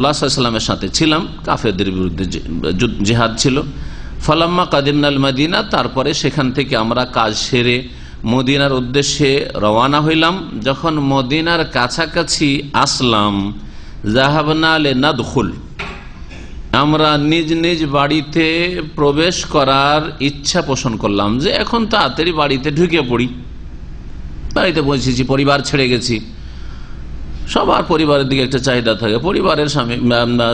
সাল্লামের সাথে ছিলাম, কাফেরদের বিরুদ্ধে জেহাদ ছিল। ফলাম্মা কাদিমনাল মদিনা, তারপরে সেখান থেকে আমরা কাজ সেরে মদিনার উদ্দেশ্যে রওয়ানা হইলাম। যখন মদিনার কাছাকাছি আসলাম জাহাবনা আমরা নিজ নিজ বাড়িতে প্রবেশ করার ইচ্ছা পোষণ করলাম যে এখন তাড়াতাড়ি বাড়িতে ঢুকে পড়ি। বাড়িতে পৌঁছেছি পরিবার ছেড়ে গেছি। সবার পরিবারের দিকে একটা চাহিদা থাকে, পরিবারের স্বামী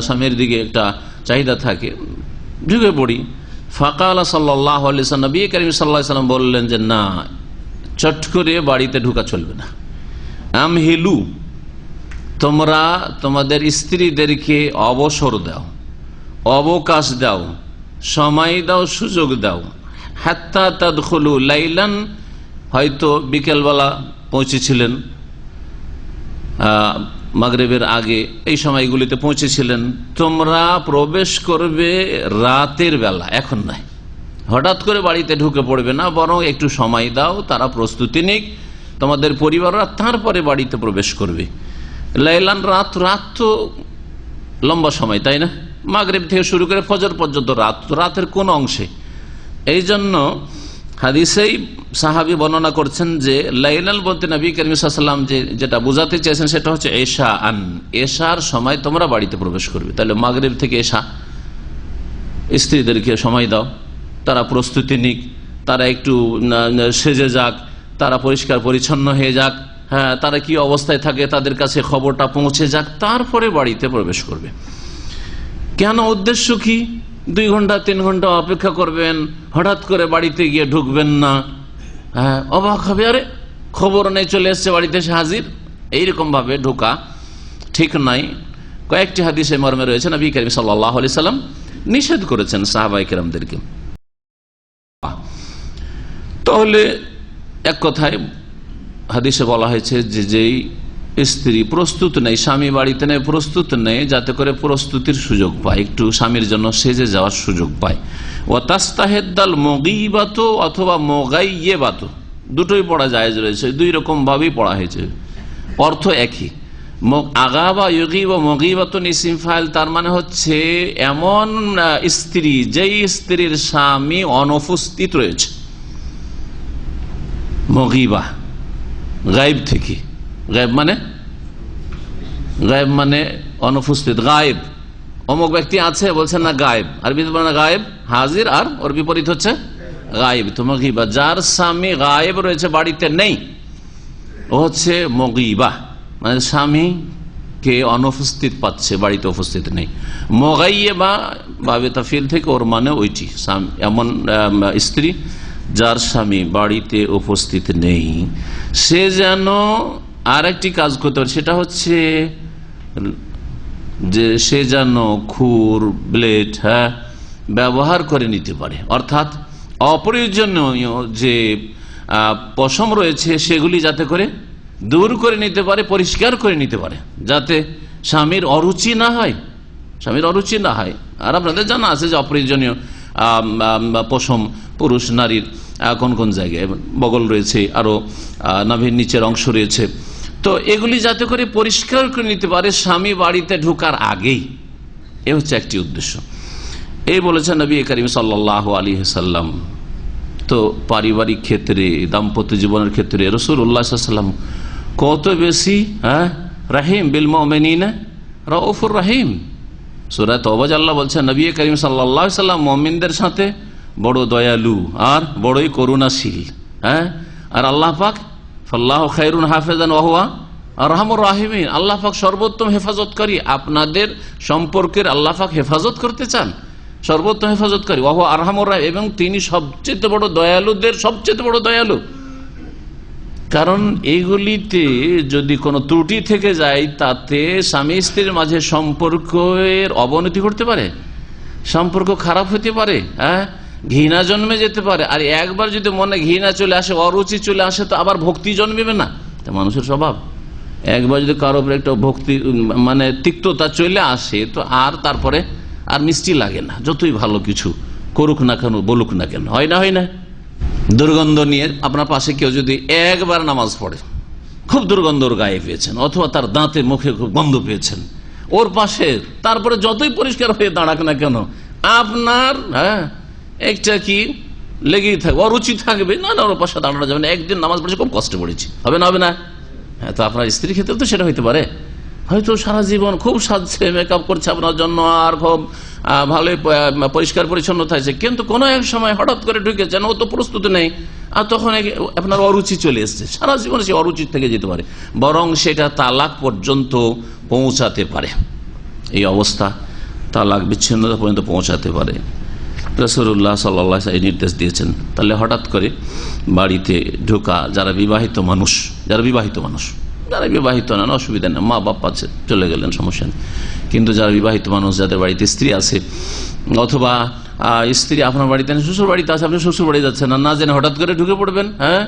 স্বামীর দিকে একটা চাহিদা থাকে। ঢুকে পড়ি ফাঁকা আল্লাহ সাল্লাহ নবী করিম সাল্লাহ সাল্লাম বললেন যে, না, চট করে বাড়িতে ঢুকা চলবে না। আম হিলু, তোমরা তোমাদের স্ত্রীদেরকে অবসর দাও, অবকাশ দাও, সময় দাও, সুযোগ দাও। হাত্তা তাদখলু লাইলান, হয়তো বিকেলবেলা পৌঁছেছিলেন। মাগরেবের আগে এই সময়গুলিতে পৌঁছেছিলেন। তোমরা প্রবেশ করবে রাতের বেলা, এখন নয়। হঠাৎ করে বাড়িতে ঢুকে পড়বে না, বরং একটু সময় দাও, তারা প্রস্তুতি নিক। তোমাদের পরিবাররা তারপরে বাড়িতে প্রবেশ করবে। লাইলান রাত রাত তো লম্বা সময়, তাই না? মাগরেব থেকে শুরু করে ফজর পর্যন্ত রাত, রাতের কোন অংশে। এই জন্য হাদিসেই সাহাবি বর্ণনা করছেন যে, লাইলাল বলতে নবী করিমসাল্লাম যে, যেটা বোঝাতে চেয়েছেন সেটা হচ্ছে এশা আন এশার সময় তোমরা বাড়িতে প্রবেশ করবে। তাহলে মাগরেব থেকে এশা। স্ত্রীদেরকে সময় দাও। তারা প্রস্তুতি নিক। তারা একটু সেজে যাক। তারা পরিষ্কার পরিচ্ছন্ন হয়ে যাক। হ্যাঁ তারা কি অবস্থায় থাকে, তাদের কাছে খবরটা পৌঁছে যাক। তারপরে বাড়িতে প্রবেশ করবে। কেন? উদ্দেশ্য কি? দুই ঘণ্টা, তিন ঘণ্টা অপেক্ষা করবেন, হঠাৎ করে বাড়িতে গিয়ে ঢুকবেন না। হ্যাঁ অবাক হবে, আরে খবর নেই, চলে এসছে বাড়িতে এসে হাজির। এইরকম ভাবে ঢোকা ঠিক নাই। কয়েকটি হাদিসে মর্মে রয়েছে, নবী করিম সাল্লাহ আলি সাল্লাম নিষেধ করেছেন সাহাবাই কিরামদেরকে। তাহলে এক কথায় হাদিসে বলা হয়েছে যে যেই স্ত্রী প্রস্তুত নেই, স্বামী বাড়িতে নেই, প্রস্তুত নেই, যাতে করে প্রস্তুতির সুযোগ পায়, একটু স্বামীর জন্য সেজে যাওয়ার সুযোগ পায়। ও তাস্তাহেদ্দাল মগিবাত অথবা মগাইয়ে বাত দুটোই পড়া যায় রয়েছে, দুই রকম ভাবেই পড়া হয়েছে। অর্থ একই। আগা বা বা ফাইল, তার মানে হচ্ছে এমন স্ত্রী, যেই স্ত্রীর স্বামী অনুপস্থিত রয়েছে। মগিবা গাইব থেকে। গায়েব মানে? গায়েব মানে অনুপস্থিত, গায়েব। অমুক ব্যক্তি আছে, বলছেন না গায়েব। আর মানে গায়েব, হাজির, আর ওর বিপরীত হচ্ছে গায়েব। তো মগিবা যার স্বামী গায়েব রয়েছে বাড়িতে নেই, ও হচ্ছে মগিবা। মানে স্বামী কে অনুপস্থিত পাচ্ছে, বাড়িতে উপস্থিত নেই। মগাইয়ে বা বাবে তাফিল থেকে ওর মানে ওইটি এমন স্ত্রী যার স্বামী বাড়িতে উপস্থিত নেই। সে যেন আর একটি কাজ করতে পারে, সেটা হচ্ছে যে সে যেন খুর, ব্লেড হ্যাঁ ব্যবহার করে নিতে পারে। অর্থাৎ অপ্রয়োজনীয় যে পশম রয়েছে, সেগুলি যাতে করে দূর করে নিতে পারে, পরিষ্কার করে নিতে পারে, যাতে স্বামীর অরুচি না হয়, স্বামীর অরুচি না হয়। আর আপনাদের জানা আছে যে অপ্রয়োজনীয় পশম পুরুষ, নারীর কোন কোন জায়গায় বগল রয়েছে, আরও নাভির নিচের অংশ রয়েছে তো এগুলি যাতে করে পরিষ্কার করে নিতে পারে স্বামী বাড়িতে ঢুকার আগেই। এ হচ্ছে একটি উদ্দেশ্য। এই বলেছেন নবী করিম সাল্লাহ আলী সাল্লাম। তো পারিবারিক ক্ষেত্রে, দাম্পত্য জীবনের ক্ষেত্রে রসুল উল্লাহাম কত বেশি হ্যাঁ রাহিম বিল মিন রফুর রাহিম। সুরাত তবাজ আল্লাহ বলছেন, নবী করিম সাল্লাহ সাল্লাম মমিনদের সাথে বড় দয়ালু আর বড়ই করুণাশীল হ্যাঁ আর আল্লাহ পাক ফাল্লাহ খাইরুন হাফেজান ওহুয়া রহমুর রাহিমিন। আল্লাহ পাক সর্বোত্তম হেফাজতকারী আপনাদের সম্পর্কের আল্লাহ পাক হেফাজত করতে চান। সর্বোত্তম হেফাজতকারী ওহ আরহামুর এবং তিনি সবচেয়ে বড় দয়ালুদের সবচেয়ে বড় দয়ালু। কারণ এইগুলিতে যদি কোনো ত্রুটি থেকে যায়, তাতে স্বামী স্ত্রীর মাঝে সম্পর্কের অবনতি ঘটতে পারে। সম্পর্ক খারাপ হতে পারে হ্যাঁ? ঘৃণা জন্মে যেতে পারে। আর একবার যদি মনে ঘৃণা চলে আসে, অরুচি চলে আসে, তো আবার ভক্তি জন্মেবে না। তা মানুষের স্বভাব। একবার যদি কারও একটা ভক্তি মানে তিক্ততা চলে আসে, তো আর তারপরে আর মিষ্টি লাগে না। যতই ভালো কিছু করুক না কেন, বলুক না কেন, হয় না হয় না। দুর্গন্ধ নিয়ে আপনার পাশে কেউ যদি একবার নামাজ পড়ে, খুব দুর্গন্ধর গায়ে পেয়েছেন, অথবা তার দাঁতে, মুখে খুব গন্ধ পেয়েছেন, ওর পাশে, তারপরে যতই পরিষ্কার হয়ে দাঁড়াক না কেন, আপনার হ্যাঁ একটা কি? লেগেই থাকবে, অরুচি থাকবে। না না, ওর পাশে দাঁড়ানো যাবে না। একদিন নামাজ পড়েছে, খুব কষ্ট পড়েছি। হবে না হবে না? হ্যাঁ তো আপনার স্ত্রীর ক্ষেত্রে তো সেটা হইতে পারে। হয়তো সারা জীবন খুব সাজছে মেকআপ করছে আপনার জন্য, আর খুব ভালোই পরিষ্কার পরিচ্ছন্ন থাকছে। কিন্তু কোনো এক সময় হঠাৎ করে ঢুকেছেন ও তো প্রস্তুত নেই। আর তখন আপনার অরুচি চলে এসছে। সারা জীবনে সে অরুচি থেকে যেতে পারে। বরং সেটা তালাক পর্যন্ত পৌঁছাতে পারে। এই অবস্থা তালাক বিচ্ছিন্নতা পর্যন্ত পৌঁছাতে পারে। রসুল্লাহ সাল্লাহ এই নির্দেশ দিয়েছেন। তাহলে হঠাৎ করে বাড়িতে ঢোকা, যারা বিবাহিত মানুষ, যারা বিবাহিত মানুষ, যারা বিবাহিত নেন অসুবিধা নেই, মা বাপ আছে, চলে গেলেন, সমস্যা নেই। কিন্তু যারা বিবাহিত মানুষ, যাদের বাড়িতে স্ত্রী আছে, অথবা স্ত্রী আপনার বাড়িতে শ্বশুর বাড়িতে আছে, আপনি শ্বশুর বাড়ি যাচ্ছেন না না জেনে হঠাৎ করে ঢুকে পড়বেন হ্যাঁ?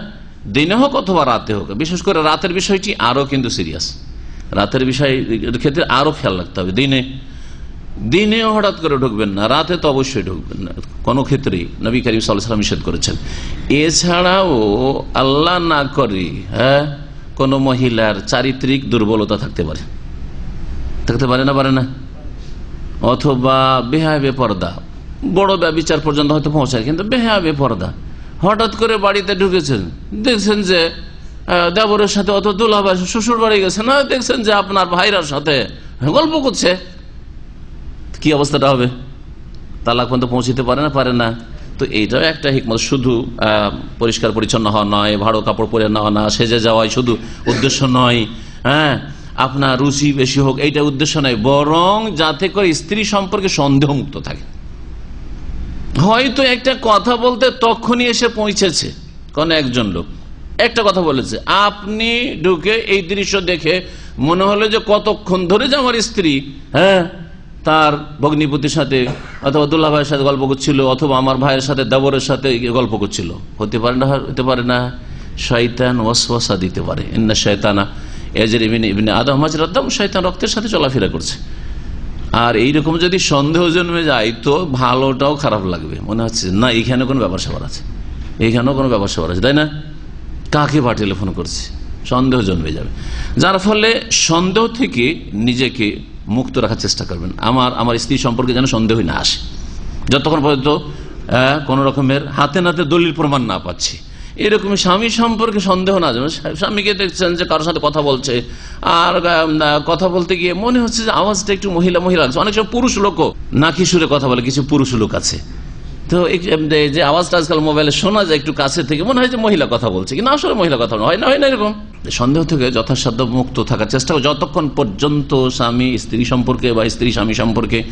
দিনে হোক অথবা রাতে হোক, বিশেষ করে রাতের বিষয়টি আরও কিন্তু সিরিয়াস রাতের বিষয় ক্ষেত্রে আরও খেয়াল রাখতে হবে, দিনে। দিনেও হঠাৎ করে ঢুকবেন না, রাতে তো অবশ্যই ঢুকবেন না। কোনো ক্ষেত্রেই নবী করিম সাল্লাম নিষেধ করেছেন। এছাড়াও আল্লাহ না করে হ্যাঁ কোনো মহিলার চারিত্রিক দুর্বলতা থাকতে পারে। থাকতে পারে না পারে না? অথবা বেহায় বেপর্দা বড় বিচার পর্যন্ত হয়তো পৌঁছায়, কিন্তু বেহায় বেপর্দা হঠাৎ করে বাড়িতে ঢুকেছেন, দেখছেন যে দেবরের সাথে অত দুলাভাই শ্বশুর বাড়ি গেছে, না, দেখছেন যে আপনার ভাইরার সাথে গল্প করছে। কি অবস্থাটা হবে? তালাক পর্যন্ত পৌঁছিতে পারে না? পারে না। তো এইটাও একটা হিকমত। শুধু পরিষ্কার পরিচ্ছন্ন হওয়া নয় ভালো কাপড় পরে নেওয়া না, সেজে যাওয়াই শুধু উদ্দেশ্য নয় হ্যাঁ? আপনার রুচি বেশি হোক, এইটা উদ্দেশ্য নয়, বরং যাতে করে স্ত্রী সম্পর্কে সন্দেহ মুক্ত থাকে। হয়তো একটা কথা বলতে তখনই এসে পৌঁছেছে কোন একজন লোক। একটা কথা বলেছে, আপনি ঢুকে এই দৃশ্য দেখে মনে হলো যে কতক্ষণ ধরে যে আমার স্ত্রী হ্যাঁ? তার ভগ্নিপতির সাথে অথবা দুল্লা ভাইয়ের সাথে গল্প করছিল অথবা আমার ভাইয়ের সাথে দেবরের সাথে গল্প করছিল। হতে পারে না, হতে পারে না। শয়তান ওয়াসওয়াসা দিতে পারে। ইন্না শয়তানা এজের ইবিনে আদম হাজরাতাম শয়তান রক্তের সাথে চলাফেরা করছে। আর এইরকম যদি সন্দেহ জন্মে যায় তো ভালোটাও খারাপ লাগবে। মনে হচ্ছে, না এখানে কোনো ব্যাপার স্যাপার আছে। এখানেও কোনো ব্যাপার স্যাপার আছে, তাই না? কাকে বা টেলিফোন করছে? সন্দেহ জন্মে যাবে। যার ফলে সন্দেহ থেকে নিজেকে মুক্ত রাখার চেষ্টা করবেন। আমার আমার স্ত্রী সম্পর্কে যেন সন্দেহই না আসে। যতক্ষণ পর্যন্ত কোন রকমের হাতে নাতে দলিল প্রমাণ না পাচ্ছি। এরকম স্বামী সম্পর্কে সন্দেহ না যাবে স্বামীকে দেখছেন যে কারোর সাথে কথা বলছে। আর কথা বলতে গিয়ে মনে হচ্ছে যে আওয়াজটা একটু মহিলা মহিলা আছে অনেক সময় পুরুষ লোকও নাকি সুরে কথা বলে, কিছু পুরুষ লোক আছে। তো যে- আওয়াজটা আজকাল মোবাইলে শোনা যায় একটু কাছে থেকে, মনে হয় যে মহিলা কথা বলছে, কিন্তু আসলে মহিলা কথা হয় না হয় না এরকম। সন্দেহ থেকে যথাসাধ্য মুক্ত থাকার চেষ্টা। যতক্ষণ পর্যন্ত স্বামী, স্ত্রী সম্পর্কে বা স্ত্রী স্বামী সম্পর্কে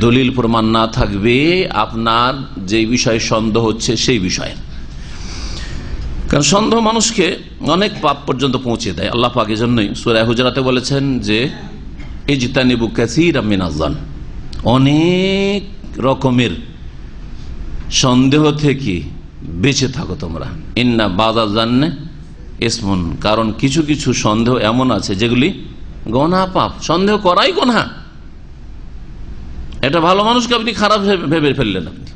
দলিল প্রমাণ না থাকবে, আপনার যে বিষয়ে সন্দেহ হচ্ছে সেই বিষয়ে। কারণ সন্দেহ মানুষকে অনেক পাপ পর্যন্ত পৌঁছে দেয়। আল্লাহ পাক জন্যই সুরায় হুজরাতে বলেছেন যে এই জিতানিবু কাসির আমিনাজান অনেক রকমের সন্দেহ থেকে বেঁচে থাকো তোমরা। ইন্না বাদা জান্নে ইসমন, কারণ কিছু কিছু সন্দেহ এমন আছে যেগুলি গনা পাপ। সন্দেহ করাই গনা। এটা ভালো মানুষকে আপনি খারাপ ভেবে- ফেললেন আপনি।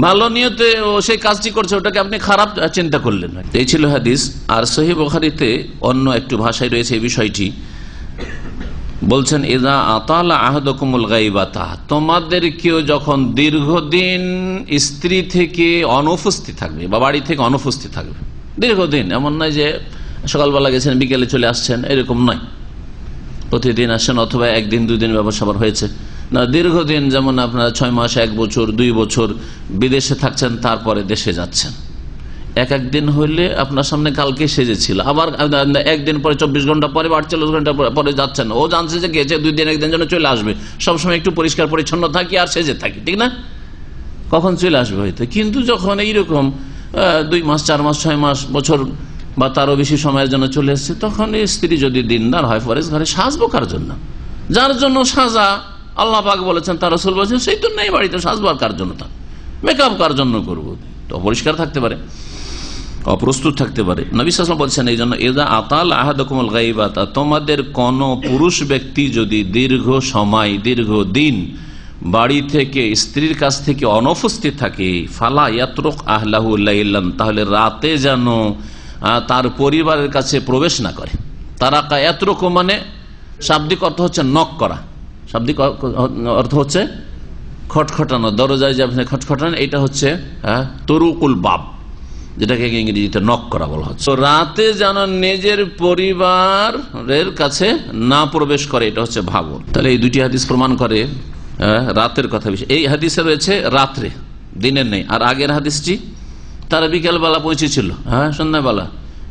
ভালো নিয়তে সেই কাজটি করছে, ওটাকে আপনি খারাপ চিন্তা করলেন। এই ছিল হাদিস। আর সহি বখারিতে অন্য একটু ভাষায় রয়েছে এই বিষয়টি। বলছেন, ইদা আতালা আহদকুমুল গাইবাতা। তোমাদের কেউ যখন দীর্ঘদিন স্ত্রী থেকে অনুপস্থিত থাকবে বা বাড়ি থেকে অনুপস্থিত থাকবে, দীর্ঘদিন, এমন নয় যে সকালবেলা গেছেন, বিকেলে চলে আসছেন, এরকম নয়। প্রতিদিন আসেন অথবা একদিন, দুদিন ব্যবসা হয়েছে। না, দীর্ঘদিন, যেমন আপনার ছয় মাস, এক বছর, দুই বছর বিদেশে থাকছেন, তারপরে দেশে যাচ্ছেন। এক একদিন হইলে আপনার সামনে কালকে সেজেছিল। আবার একদিন পরে, চব্বিশ ঘণ্টা পরে, বা আটচল্লিশ ঘণ্টা পরে- পরে যাচ্ছেন। ও জানছে যে গেছে, দুই দিন, একদিন জন্য চলে আসবে। সবসময় একটু পরিষ্কার পরিচ্ছন্ন থাকি আর সেজে থাকি, ঠিক না? কখন চলে আসবে হয়তো। কিন্তু যখন এইরকম দুই মাস, চার মাস, ছয় মাস, বছর, বা তারও বেশি সময়ের জন্য চলে এসছে, তখন স্ত্রী যদি দিনদার হয় ফরেজ ঘরে সাজবো কার জন্য? যার জন্য সাজা, আল্লাহ পাক বলেছেন, তার রসুল বলেছেন, সেই তো নেই বাড়িতে সাজবো আর কার জন্য তা? মেকআপ কার জন্য করব? তো পরিষ্কার থাকতে পারে। অপ্রস্তুত থাকতে পারে। নবিসাম বলছেন এই জন্য এদা আতাল আহাদকুমল গাইবাতা তোমাদের কোন পুরুষ ব্যক্তি যদি দীর্ঘ সময়, দীর্ঘ দিন বাড়ি থেকে, স্ত্রীর কাছ থেকে অনুপস্থিত থাকে, ফালা ইয়াত্রক আহলাহুল্লাহ তাহলে রাতে যেন তার পরিবারের কাছে প্রবেশ না করে। তারা এতরকম মানে শাব্দিক অর্থ হচ্ছে নক করা। শাব্দিক অর্থ হচ্ছে খটখটানো, দরজায় যে আপনি খটখটান, এটা হচ্ছে তরুকুল বাপ যেটাকে ইংরেজিতে নক করা বলা হচ্ছে। রাতে যেন নিজের পরিবারের কাছে না প্রবেশ করে, এটা হচ্ছে ভাবুন। তাহলে এই দুটি হাদিস প্রমাণ করে রাতের কথা বিষয় এই হাদিসে রয়েছে রাত্রে, দিনের নেই। আর আগের হাদিসটি তারা বিকেলবেলা পৌঁছেছিল হ্যাঁ সন্ধ্যাবেলা।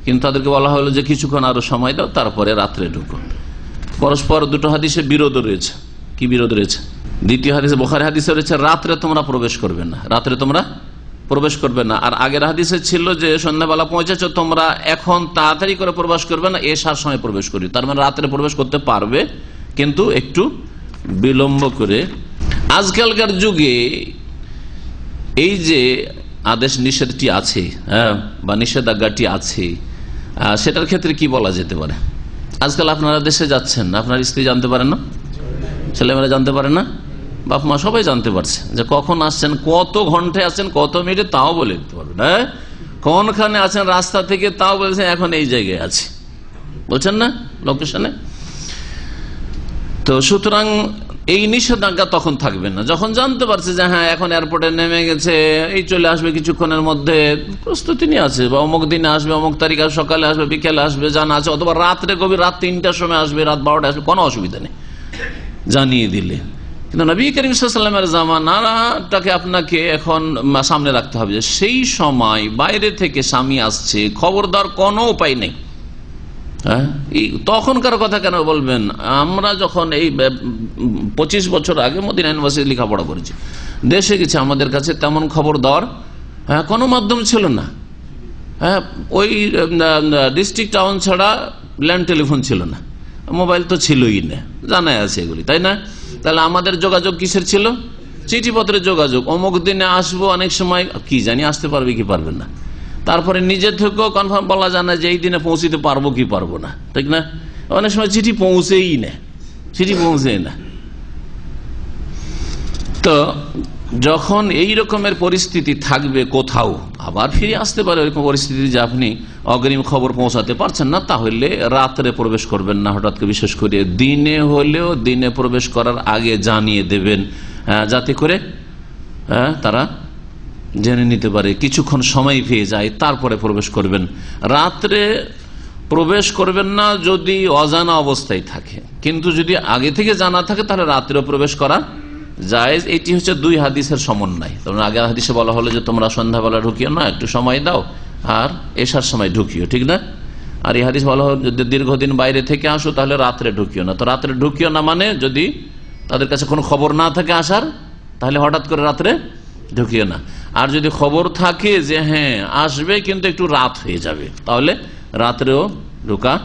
কিন্তু তাদেরকে বলা হলো যে কিছুক্ষণ আরও সময় দাও, তারপরে রাত্রে ঢুকো। পরস্পর দুটো হাদিসে বিরোধ রয়েছে। কি বিরোধ রয়েছে? দ্বিতীয় হাদিসে, বোখারি হাদিসে রয়েছে, রাত্রে তোমরা প্রবেশ করবে না। রাত্রে তোমরা প্রবেশ করবে না। আর আগের হাদিসে ছিল যে, সন্ধ্যাবেলা পৌঁছেছ, তোমরা এখন তাড়াতাড়ি করে প্রবেশ করবে না এসার সময় প্রবেশ করি তার মানে রাত্রে প্রবেশ করতে পারবে, কিন্তু একটু বিলম্ব করে। আজকালকার যুগে এই যে আদেশ নিষেধটি আছে হ্যাঁ বা নিষেধাজ্ঞাটি আছে সেটার ক্ষেত্রে কি বলা যেতে পারে? আজকাল আপনারা দেশে যাচ্ছেন, আপনার স্ত্রী জানতে পারেন না? ছেলেমেয়েরা জানতে পারে না? বাপ মা সবাই জানতে পারছে যে কখন আসছেন, কত ঘন্টায় আসছেন, কত মিনিটে, তাও বলে দিতে পারবেন হ্যাঁ? কোনখানে আছেন রাস্তা থেকে তাও বলেছেন এখন এই জায়গায় আছে। বলছেন না লোকেশনে? তো সুতরাং এই নিষেধাজ্ঞা তখন থাকবে না। যখন জানতে পারছে যে হ্যাঁ এখন এয়ারপোর্টে নেমে গেছে, এই চলে আসবে কিছুক্ষণের মধ্যে, প্রস্তুতি নিয়ে আছে। বা অমুক দিনে আসবে, অমুক তারিখ সকালে আসবে, বিকেলে আসবে, জানা আছে, অথবা রাত্রে কবি রাত তিনটার সময় আসবে, রাত বারোটা আসবে, কোনো অসুবিধা নেই। জানিয়ে দিলে। কিন্তু নবী করিম সাল্লামের জামানাটাকে আপনাকে এখন সামনে রাখতে হবে যে সেই সময় বাইরে থেকে স্বামী আসছে, খবরদার কোনো উপায় নেই। হ্যাঁ? তখনকার কথা কেন বলবেন? আমরা যখন এই পঁচিশ বছর আগে মদিনা ইউনিভার্সিটি লেখাপড়া করেছি। দেশে গেছে, আমাদের কাছে তেমন খবর দেওয়ার হ্যাঁ কোনো মাধ্যম ছিল না। হ্যাঁ ওই ডিস্ট্রিক্ট টাউন ছাড়া ল্যান্ড টেলিফোন ছিল না। মোবাইল তো ছিলই না। জানাই আছে এগুলি, তাই না? তাহলে আমাদের যোগাযোগ কিসের ছিল? চিঠিপত্রের যোগাযোগ। অমুক দিনে আসব, অনেক সময় কি জানি, আসতে পারবে কি পারবে না। তারপরে নিজে থেকেও কনফার্ম বলা যায় না যে এই দিনে পৌঁছিতে পারব কি পারব না। ঠিক না? অনেক সময় চিঠি পৌঁছেই না। চিঠি পৌঁছেই না। তো যখন এই রকমের পরিস্থিতি থাকবে কোথাও, আবার ফিরে আসতে পারে ওইরকম পরিস্থিতি যে আপনি অগ্রিম খবর পৌঁছাতে পারছেন না, তাহলে রাত্রে প্রবেশ করবেন না। হঠাৎ করে বিশেষ করে দিনে হলেও দিনে প্রবেশ করার আগে জানিয়ে দেবেন যাতে করে তারা জেনে নিতে পারে। কিছুক্ষণ সময় পেয়ে যায়, তারপরে প্রবেশ করবেন। রাত্রে প্রবেশ করবেন না যদি অজানা অবস্থায় থাকে। কিন্তু যদি আগে থেকে জানা থাকে, তাহলে রাত্রেও প্রবেশ করা জায়েজ, এটি হচ্ছে দুই হাদিসের সমন্বয়। তোমরা আগে হাদিসে বলা হলো যে তোমরা সন্ধ্যাবেলা ঢুকিও না, একটু সময় দাও, আর এসার সময় ঢুকিও, ঠিক না? আর এই বলা হলো, যদি দীর্ঘদিন বাইরে থেকে আসো, তাহলে রাত্রে ঢুকিও না। তো রাত্রে ঢুকিও না মানে যদি তাদের কাছে কোনো খবর না থাকে আসার, তাহলে হঠাৎ করে রাত্রে ঢুকিও না। আর যদি খবর থাকে যে হ্যাঁ আসবে, কিন্তু একটু রাত হয়ে যাবে, তাহলে রাত্রেও ঢুকা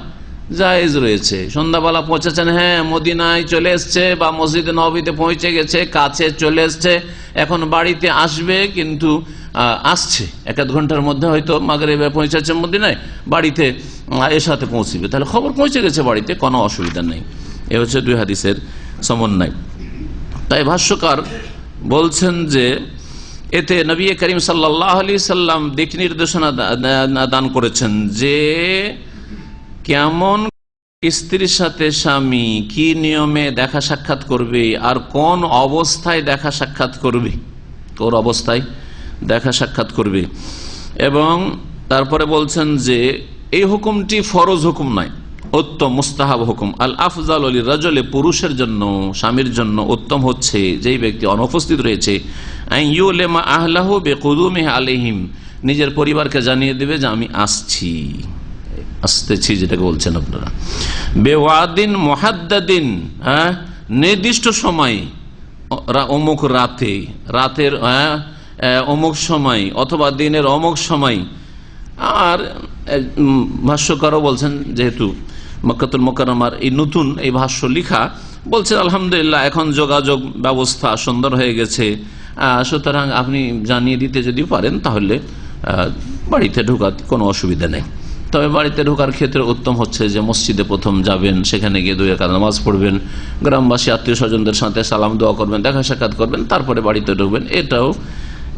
জায়েজ রয়েছে। সন্ধ্যাবেলা পৌঁছেছেন হ্যাঁ মদিনায় চলে এসছে বা মসজিদে নবীতে পৌঁছে গেছে, কাছে চলে এসছে, এখন বাড়িতে আসবে কিন্তু আসছে। এক আধ ঘণ্টার মধ্যে হয়তো মাগরে পৌঁছেছে মদিনায়, বাড়িতে এর সাথে পৌঁছবে। তাহলে খবর পৌঁছে গেছে বাড়িতে, কোনো অসুবিধা নেই। এ হচ্ছে দুই হাদিসের সমন্বয়। তাই ভাষ্যকার বলছেন যে, এতে নবী করিম সাল্লাহ আলি সাল্লাম দিক নির্দেশনা দান করেছেন যে কেমন স্ত্রীর সাথে স্বামী? কি নিয়মে দেখা সাক্ষাৎ করবে? আর কোন অবস্থায় দেখা সাক্ষাৎ করবে? কোন অবস্থায় দেখা সাক্ষাৎ করবে। এবং তারপরে বলছেন যে, এই হুকুমটি ফরজ হুকুম নয়, উত্তম, মুস্তাহাব হুকুম। আল আফজাল আলী রাজলে পুরুষের জন্য, স্বামীর জন্য উত্তম হচ্ছে যেই ব্যক্তি অনুপস্থিত রয়েছে। আহলাহ বেকুদুমে আলহিম নিজের পরিবারকে জানিয়ে দেবে যে, আমি আসছি। আসতেছি যেটাকে বলছেন আপনারা। বেওয়াদিন মহাদ্দাদিন হ্যাঁ নির্দিষ্ট সময় অমুক রাতে রাতের হ্যাঁ, অমুক সময় অথবা দিনের অমুক সময় আর ভাষ্যকারও বলছেন যেহেতু মক্কাতুল মোকারমার এই নতুন এই ভাষ্য লিখা বলছেন আলহামদুলিল্লাহ এখন যোগাযোগ ব্যবস্থা সুন্দর হয়ে গেছে। সুতরাং আপনি জানিয়ে দিতে যদি পারেন তাহলে বাড়িতে ঢোকাতে কোনো অসুবিধা নেই। তবে বাড়িতে ঢোকার ক্ষেত্রে উত্তম হচ্ছে যে মসজিদে প্রথম যাবেন, সেখানে গিয়ে দুই একাত নামাজ পড়বেন, গ্রামবাসী, আত্মীয় স্বজনদের সাথে সালাম দোয়া করবেন, দেখা সাক্ষাৎ করবেন, তারপরে বাড়িতে ঢুকবেন। এটাও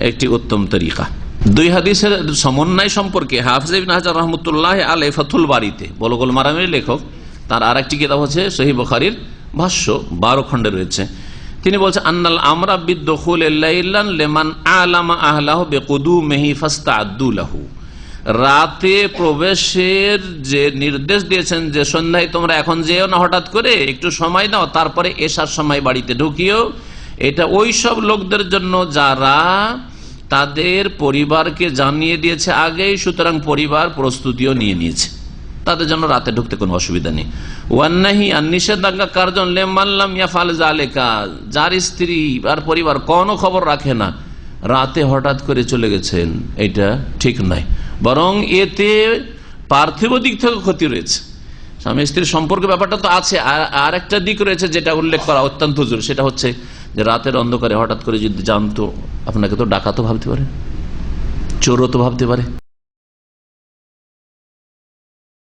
একটি উত্তম তরিকা। দুই হাদিসের সমন্বয় সম্পর্কে হাফিজ হাজার রহমতুল্লাহ আলে ফাতুল বাড়িতে, বলগোল মারামের লেখক, তার আর একটি কিতাব হচ্ছে সহি বখারির ভাষ্য, বারো খণ্ডে রয়েছে। তিনি বলছেন আন্নাল আমরা বিদ্যুল লেমান আলামা আহলাহ বেকুদু মেহি ফাস্তা আদুলাহু রাতে প্রবেশের যে নির্দেশ দিয়েছেন যে সন্ধ্যায় তোমরা এখন যেও না হঠাৎ করে, একটু সময় দাও, তারপরে এসার সময় বাড়িতে ঢুকিও। এটা ওই সব লোকদের জন্য যারা তাদের পরিবারকে জানিয়ে দিয়েছে আগেই, সুতরাং পরিবার প্রস্তুতিও নিয়ে নিয়েছে। তাদের জন্য রাতে ঢুকতে কোনো অসুবিধা নেই। ওয়ান্নাহি আর নিষেধাজ্ঞা কার্জন লেমাল্লাম ইয়াফাল জালেকা যার স্ত্রী আর পরিবার কোনো খবর রাখে না। রাতে হঠাৎ করে চলে গেছেন, এটা ঠিক নয়। বরং এতে পার্থিব দিক থেকে ক্ষতি রয়েছে। স্বামী স্ত্রীর সম্পর্ক ব্যাপারটা তো আছে। আর- একটা দিক রয়েছে যেটা উল্লেখ করা অত্যন্ত জরুরি, সেটা হচ্ছে যে রাতের অন্ধকারে হঠাৎ করে যদি জানতো, আপনাকে তো ডাকাতো ভাবতে পারে, চোরও তো ভাবতে পারে।